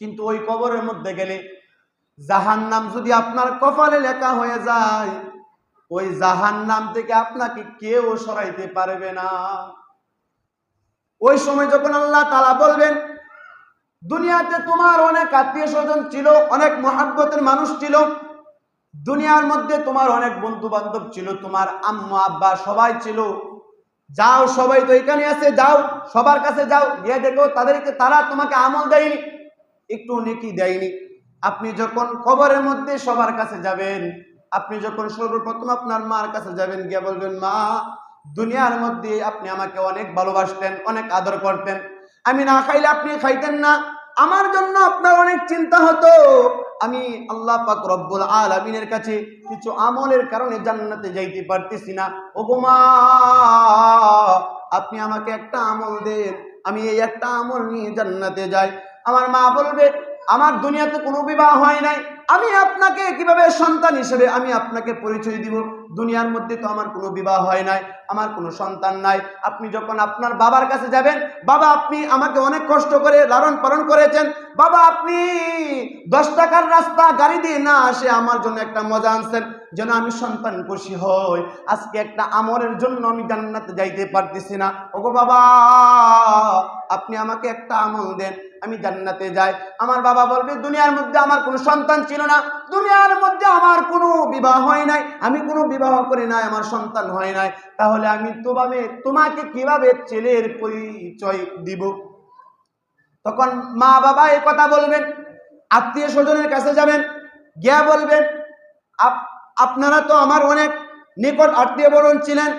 কিন্তু ওই কবরের মধ্যে গেলে জাহান নাম যদি আপনার কপালে লেখা হয়ে যায়, ওই জাহান নাম থেকে আপনাকে কেউ সরাইতে পারবে না। ওই সময় যখন আল্লাহ তালা বলবেন, দুনিয়াতে তোমার অনেক আত্মীয় স্বজন ছিল, অনেক মহাব্বতের মানুষ ছিল, দুনিয়ার মধ্যে তোমার অনেক বন্ধু বান্ধব ছিল, তোমার আম্মা, আব্বা সবাই ছিল। যাও সবাই তো এখানে আছে, যাও, সবার কাছে যাও, গিয়ে দেখো তাদেরকে তারা তোমাকে আমল দেয়নি। একটু নেকি দেয়নি। আপনি যখন কবরের মধ্যে সবার কাছে যাবেন, আপনি যখন সর্বপ্রথম আপনার মার কাছে যাবেন, গিয়ে বলবেন, মা, দুনিয়ার মধ্যে আপনি আমাকে অনেক ভালোবাসতেন, অনেক আদর করতেন। আমি না খাইলে আপনি খাইতেন না। আমার জন্য আপনার অনেক চিন্তা হতো। আমি আল্লাহ পাক রব্বুল আলামিনের কাছে কিছু আমলের কারণে জান্নাতে যাইতে পারতেছি না। ও মা, আপনি আমাকে একটা আমল দেন। আমি এই একটা আমল নিয়ে জান্নাতে যাই। আমার মা বলবে আমার দুনিয়াতে কোনো বিবাহ হয় নাই। আমি আপনাকে কীভাবে সন্তান হিসেবে আমি আপনাকে পরিচয় দিব? দুনিয়ার মধ্যে তো আমার কোনো বিবাহ হয় নাই, আমার কোনো সন্তান নাই। আপনি যখন আপনার বাবার কাছে যাবেন, বাবা আপনি আমাকে অনেক কষ্ট করে লালন পালন করেছেন, বাবা আপনি দশ টাকার রাস্তা গাড়ি দিয়ে না আসে আমার জন্য একটা মজা আনছেন, যেন আমি সন্তান খুশি হই। আজকে একটা আমলের জন্য আমি জান্নাতে যাইতে পারতেছি না। ওগো বাবা, আপনি আমাকে একটা আমল দেন, আমি জান্নাতে যাই। আমার বাবা বলবে, দুনিয়ার মধ্যে আমার কোনো সন্তান ছিল না। দুনিয়ার মধ্যে আমার কোনো বিবাহ হয় নাই, আমি কোনো বিবাহ করি নাই, আমার সন্তান হয় নাই। তাহলে আমি তোমাকে তোমাকে কীভাবে ছেলের পরিচয় দিব? তখন মা বাবা এই কথা বলবেন, আত্মীয় স্বজনের কাছে যাবেন, গিয়া বলবেন আপনারা তো আমার অনেক নিকট আত্মীয় বরণ ছিলেন,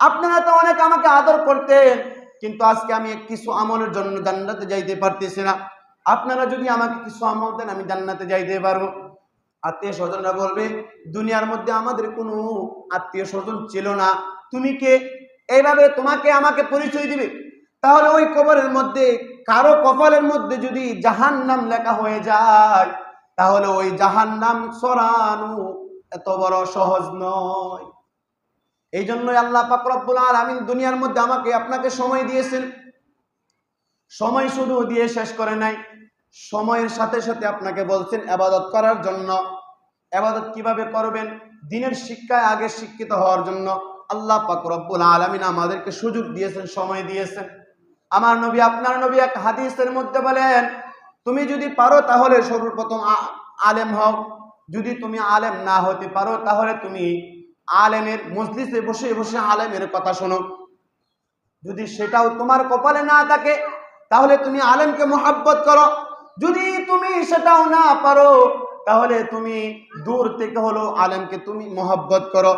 আপনারা তো অনেক আমাকে আদর করতেন, কিন্তু আজকে আমি কিছু আমলের জন্য জান্নাতে যাইতে পারতেছি না। আপনারা যদি আমাকে কিছু আমল দেন, আমি জান্নাতে যাইতে পারব। আত্মীয় স্বজনরা বলবে, দুনিয়ার মধ্যে আমাদের কোনো আত্মীয় স্বজন ছিল না। তুমি কে? এইভাবে তোমাকে আমাকে পরিচয় দিবে। তাহলে ওই কবরের মধ্যে, কারও কপালের মধ্যে যদি জাহান নাম লেখা হয়ে যায়, তাহলে ওই জাহান নাম সরানো এত বড় সহজ নয়। এই জন্যই আল্লাহ পাক রব্বুল আলামিন দুনিয়ার মধ্যে আমাকে আপনাকে সময় দিয়েছেন। সময় শুধু দিয়ে শেষ করে নাই। সময়ের সাথে সাথে আপনাকে বলছেন আবাদত করার জন্য। আবাদত কীভাবে করবেন? দিনের শিক্ষায় আগে শিক্ষিত হওয়ার জন্য আল্লাহ পাক রব্বুল আলামিন আমাদেরকে সুযোগ দিয়েছেন, সময় দিয়েছেন। আমার নবী, আপনার নবী এক হাদিসের মধ্যে বলেন, তুমি যদি পারো তাহলে সর্বপ্রথম আলেম হও। যদি তুমি আলেম না হতে পারো তাহলে তুমি আলেমের মজলিসে বসে বসে আলেমের কথা শোনো। যদি সেটাও তোমার কপালে না থাকে তাহলে তুমি আলেমকে মোহাব্বত করো। যদি তুমি সেটাও না পারো, তাহলে তুমি দূর থেকে হলো আলেমকে তুমি মোহাব্বত করো।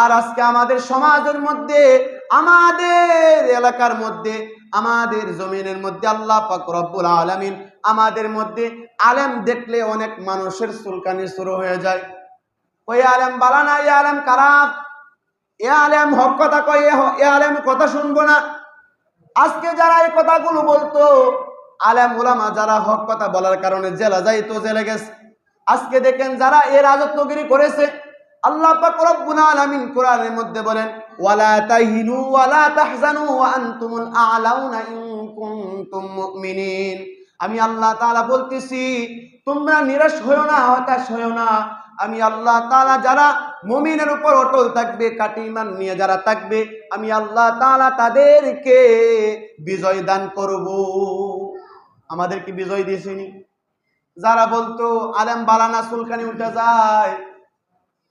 আর আজকে আমাদের সমাজের মধ্যে, আমাদের এলাকার মধ্যে, আমাদের জমিনের মধ্যে আল্লাহ পাক আলামিন আমাদের মধ্যে আলেম দেখলে অনেক মানুষের চুলকানি শুরু হয়ে যায়। ওই আলেম বালা না এ আলেম খারাপ। এ আলেম হক কথা কয় এ আলেম কথা শুনব না। আজকে যারা এই কথাগুলো বলতো, আলেম ওলামা যারা হক কথা বলার কারণে জেলা যাইতো জেলে গেছে। আজকে দেখেন যারা এ রাজত্বগিরি করেছে, আল্লাহ পাক রব্বুল আলামিন কোরআনের মধ্যে বলেন, ওয়ালা তাহিনু ওয়ালা তাহজানু ওয়া আনতুমুল আ'লাউনা ইন কুনতুম মুমিনিন। আমি আল্লাহ তাআলা বলতেছি, তোমরা নিরাশ হয়ো না, হতাশ হয়ো না। আমি আল্লাহ তাআলা যারা মুমিনের উপর অটল থাকবে, কাটি ইমান নিয়ে যারা থাকবে, আমি আল্লাহ তালা তাদেরকে বিজয় দান করব। আমাদেরকে বিজয় দিয়েছেনি? যারা বলতো, আলেম বালানা সুলকানি উঠে যায়।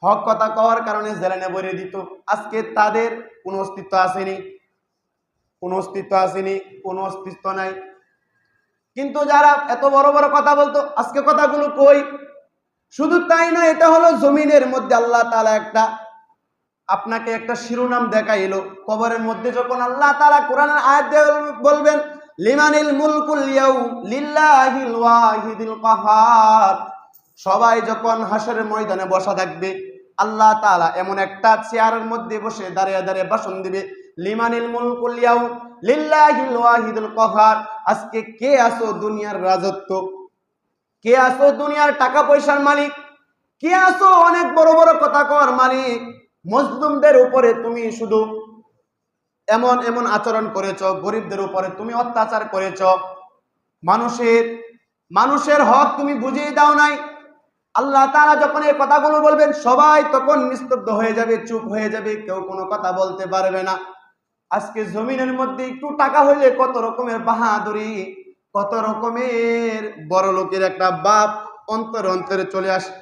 হক কথা কওয়ার কারণে জেলেনে ভরে দিত। আজকে তাদের কোনো অস্তিত্ব আসেনি। কোনো অস্তিত্ব আসেনি, কোনো অস্তিত্ব নাই। কিন্তু যারা এত বড় বড় কথা বলতো, আজকে কথাগুলো কই? শুধু তাই না, এটা হলো জমিনের মধ্যে আল্লাহ তালা একটা, আপনাকে একটা শিরোনাম দেখা এলো কবরের মধ্যে যখন আল্লাহ তালা কোরআনের আয়াত বলবেন, লিমানিল মুলকুল লিল্লাহিল ওয়াহিদিল কাহার, সবাই যখন হাসরের ময়দানে বসা থাকবে, আল্লাহ তাআলা এমন একটা চেয়ারের মধ্যে বসে দাঁড়িয়ে দাঁড়িয়ে ভাষণ দিবে, লিমানিল মুলকুল লিল্লাহিল ওয়াহিদুল কাহার, আজকে কে আসো দুনিয়ার রাজত্ব? কে আসো দুনিয়ার টাকা পয়সার মালিক? কে আসো অনেক বড় বড় কথা কর মালিক? মজলুমদের উপরে তুমি শুধু এমন এমন আচরণ করেছ, গরিবদের উপরে তুমি অত্যাচার করেছ। মানুষের মানুষের হক তুমি বুঝিয়ে দাও নাই। আল্লাহ তারা যখন এই কথাগুলো বলবেন, সবাই তখন নিস্তব্ধ হয়ে যাবে, চুপ হয়ে যাবে, কেউ কোনো কথা বলতে পারবে না। আজকে জমিনের মধ্যে একটু টাকা হইলে কত রকমের বাহাদুরি। কত রকমের বড় লোকের একটা বাপ অন্তর অন্তরে চলে আসে।